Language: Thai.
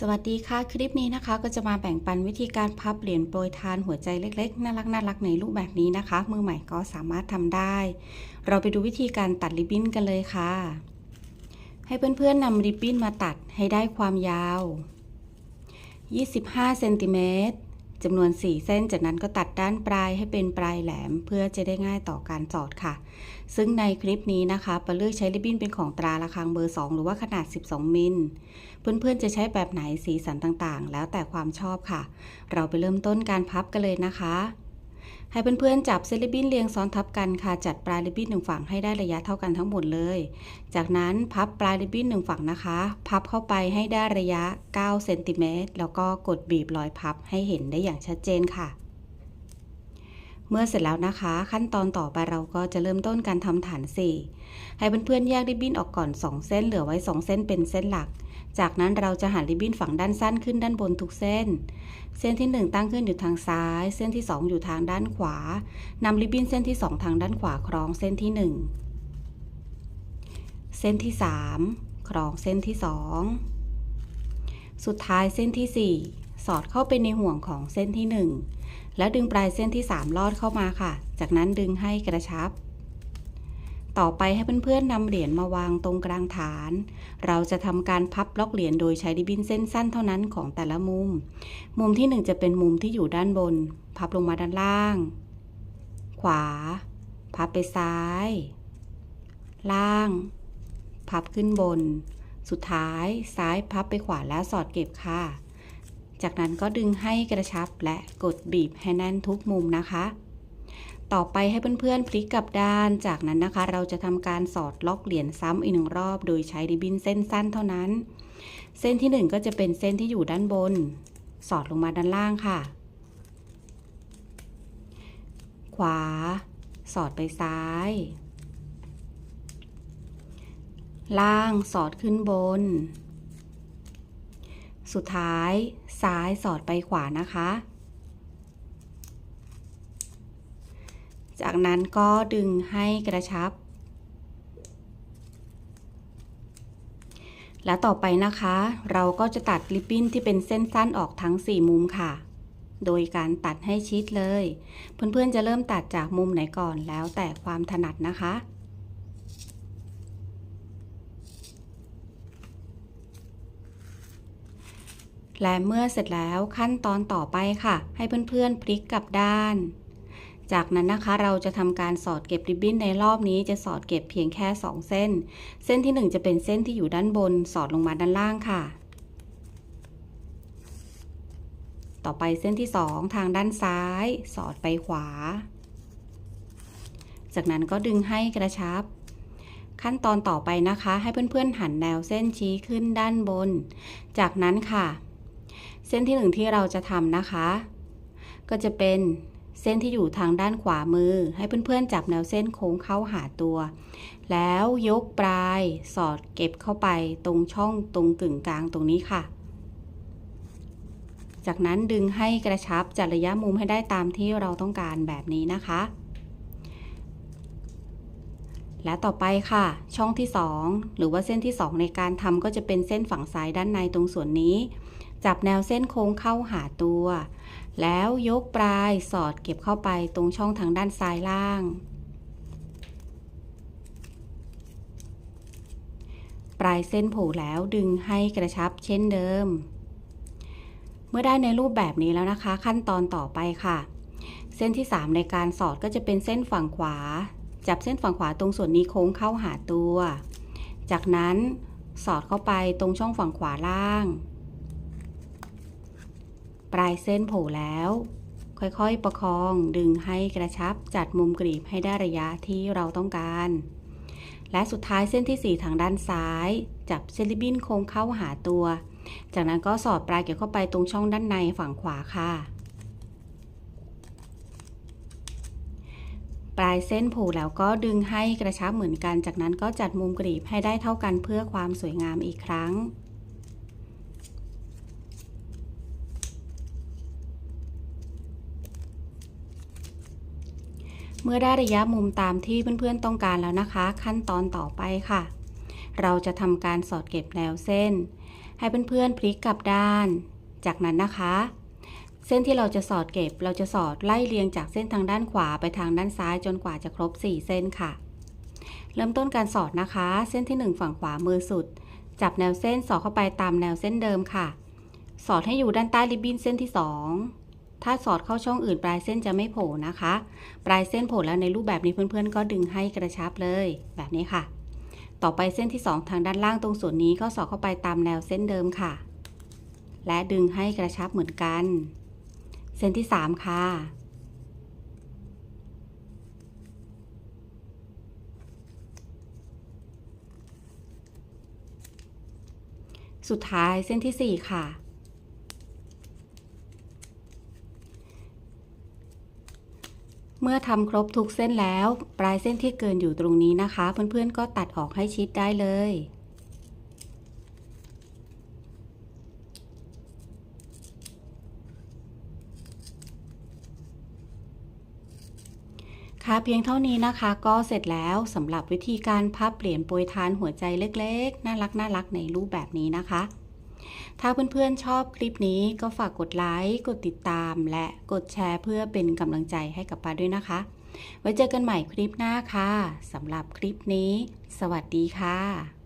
สวัสดีค่ะ คลิปนี้นะคะ ก็จะมาแบ่งปันวิธีการพับเหรียญโปรยทานหัวใจเล็กๆ น่ารักน่ารักในรูปแบบนี้นะคะ มือใหม่ก็สามารถทำได้ เราไปดูวิธีการตัดริบบิ้นกันเลยค่ะ ให้เพื่อนๆนำริบบิ้นมาตัดให้ได้ความยาว 25เซนติเมตร จำนวน 4 เส้น จากนั้นก็ตัดด้านปลายให้เป็นปลายแหลม เพื่อจะได้ง่ายต่อการสอดค่ะ ซึ่งในคลิปนี้นะคะปาเลือกใช้ริบบิ้นเป็นของตราระฆังเบอร์ 2 หรือว่าขนาด 12 มิล เพื่อนๆจะใช้แบบไหนสีสันต่างๆ แล้วแต่ความชอบค่ะ เราไปเริ่มต้นการพับกันเลยนะคะ ให้เพื่อนๆจับเซลิบบินเรียงซ้อนทับกันค่ะ จัดปลายริบบิ้นหนึ่งฝั่งให้ได้ระยะเท่ากันทั้งหมดเลย จากนั้นพับปลายริบบิ้นหนึ่งฝั่งนะคะ พับเข้าไปให้ได้ระยะ9เซนติเมตรแล้วก็กดบีบรอยพับให้เห็นได้อย่างชัดเจนค่ะ เมื่อเสร็จแล้วนะคะ ขั้นตอนต่อไปเราก็จะเริ่มต้นการทำฐาน 4 ให้เพื่อนๆแยกริบบิ้นออกก่อน 2 เส้นเหลือไว้ 2 เส้นเป็นเส้นหลัก จากนั้นเราจะหันริบบิ้นฝั่งด้านสั้นขึ้นด้านบนทุกเส้น เส้นที่ 1 ตั้งขึ้นอยู่ทางซ้าย เส้นที่ 2 อยู่ทางด้านขวานำริบบิ้นเส้นที่ 2 ทางด้านขวาคล้องเส้นที่ 1 เส้นที่ 3 คล้องเส้นที่ 2 สุดท้ายเส้นที่ 4 สอดเข้าไปในห่วงของเส้นที่ 1 แล้วดึงปลายเส้นที่ 3 ลอดเข้ามาค่ะ จากนั้นดึงให้กระชับ ต่อไปให้เพื่อนๆนำเหรียญมาวางตรงกลางฐาน เราจะทำการพับล็อกเหรียญโดยใช้ริบบิ้นเส้นสั้นเท่านั้นของแต่ละมุม มุมที่ 1 จะเป็นมุมที่อยู่ด้านบน พับลงมาด้านล่าง ขวา พับไปซ้าย ล่าง พับขึ้นบน สุดท้ายซ้ายพับไปขวาแล้วสอดเก็บค่ะ จากนั้นก็ดึงให้กระชับและกดบีบให้แน่นทุกมุมนะคะ ต่อไปให้เพื่อนๆพลิกกลับด้าน จากนั้นนะคะ เราจะทำการสอดล็อกเหรียญซ้ำอีกหนึ่งรอบ โดยใช้ริบบิ้นเส้นสั้นเท่านั้น เส้นที่ 1 ก็จะเป็นเส้นที่อยู่ด้านบน สอดลงมาด้านล่างค่ะ ขวา สอดไปซ้าย ล่างสอดขึ้นบน สุดท้าย ซ้ายสอดไปขวานะคะ จากนั้นก็ดึงให้กระชับ และต่อไปนะคะ เราก็จะตัดริบบิ้นที่เป็นเส้นสั้นออกทั้ง 4 มุมค่ะ โดยการตัดให้ชิดเลย เพื่อนๆจะเริ่มตัดจากมุมไหนก่อนแล้วแต่ความถนัดนะคะและเมื่อเสร็จแล้วขั้นตอนต่อไปค่ะ ให้เพื่อนๆพลิกกลับด้าน จากนั้นนะคะเราจะทำการสอดเก็บริบบิ้นในรอบนี้จะสอดเก็บเพียงแค่ 2 เส้น เส้นที่ 1 จะเป็นเส้นที่อยู่ด้านบน สอดลงมาด้านล่างค่ะ ต่อไปเส้นที่ 2 ทางด้านซ้าย สอดไปขวา จากนั้นก็ดึงให้กระชับ ขั้นตอนต่อไปนะคะ ให้เพื่อนๆหันแนวเส้นชี้ขึ้นด้านบน จากนั้นค่ะ เส้นที่หนึ่งที่เราจะทำนะคะ ก็จะเป็น เส้นที่อยู่ทางด้านขวามือ ให้เพื่อนๆจับแนวเส้นโค้งเข้าหาตัว แล้วยกปลายสอดเก็บเข้าไปตรงช่องตรงกึ่งกลางตรงนี้ค่ะ จากนั้นดึงให้กระชับจัดระยะมุมให้ได้ตามที่เราต้องการแบบนี้นะคะ และต่อไปค่ะ ช่องที่ 2 หรือว่าเส้นที่ 2 ในการทำก็จะเป็นเส้นฝั่งซ้ายด้านในตรงส่วนนี้ จับแนวเส้นโค้งเข้าหาตัว แล้วยกปลายสอดเก็บเข้าไปตรงช่องทางด้านซ้ายล่าง ปลายเส้นโผล่แล้วดึงให้กระชับเช่นเดิม เมื่อได้ในรูปแบบนี้แล้วนะคะ ขั้นตอนต่อไปค่ะ เส้นที่ 3 ในการสอดก็จะเป็นเส้นฝั่งขวา จับเส้นฝั่งขวาตรงส่วนนี้โค้งเข้าหาตัว จากนั้นสอดเข้าไปตรงช่องฝั่งขวาล่าง ปลายเส้นโผล่แล้ว ค่อยๆประคองดึงให้กระชับจัดมุมกรีบให้ได้ระยะที่เราต้องการ และสุดท้ายเส้นที่ 4 ทางด้านซ้าย จับเซลิบินโค้งเข้าหาตัว จากนั้นก็สอดปลายเกี่ยวเข้าไปตรงช่องด้านในฝั่งขวาค่ะ ปลายเส้นผล่แล้วก็ดึงให้กระชับเหมือนกัน จากนั้นก็จัดมุมกรีบให้ได้เท่ากันเพื่อความสวยงามอีกครั้ง เมื่อได้ระยะมุมตามที่เพื่อนๆต้องการแล้วนะคะ ขั้นตอนต่อไปค่ะ เราจะทำการสอดเก็บแนวเส้น ให้เพื่อนๆพลิกกลับด้าน จากนั้นนะคะ เส้นที่เราจะสอดเก็บเราจะสอดไล่เรียงจากเส้นทางด้านขวาไปทางด้านซ้ายจนกว่าจะครบ 4 เส้นค่ะ เริ่มต้นการสอดนะคะ เส้นที่ 1 ฝั่งขวามือสุด จับแนวเส้นสอดเข้าไปตามแนวเส้นเดิมค่ะ สอดให้อยู่ด้านใต้ริบบิ้นเส้นที่ 2 ถ้าสอดเข้าช่องอื่นปลายเส้นจะไม่โผล่นะคะ ปลายเส้นโผล่แล้วในรูปแบบนี้เพื่อนๆ ก็ดึงให้กระชับเลยแบบนี้ค่ะ ต่อไปเส้นที่ 2 ทางด้านล่างตรงส่วนนี้ก็สอดเข้าไปตามแนวเส้นเดิมค่ะ และดึงให้กระชับเหมือนกัน เส้นที่ 3 ค่ะสุดท้ายเส้นที่ 4 ค่ะ เมื่อทำครบทุกเส้นแล้ว ปลายเส้นที่เกินอยู่ตรงนี้นะคะ เพื่อนๆก็ตัดออกให้ชิดได้เลยค่ะเพียงเท่านี้นะคะก็เสร็จแล้วสำหรับวิธีการพับเหรียญโปรยทานหัวใจเล็กๆ น่ารักน่ารักในรูปแบบนี้นะคะ ถ้าเพื่อนๆชอบคลิปนี้ก็ฝากกดไลค์กดติดตาม และกดแชร์เพื่อเป็นกำลังใจให้กับปาด้วยนะคะ ไว้เจอกันใหม่คลิปหน้าค่ะสำหรับคลิปนี้ สวัสดีค่ะ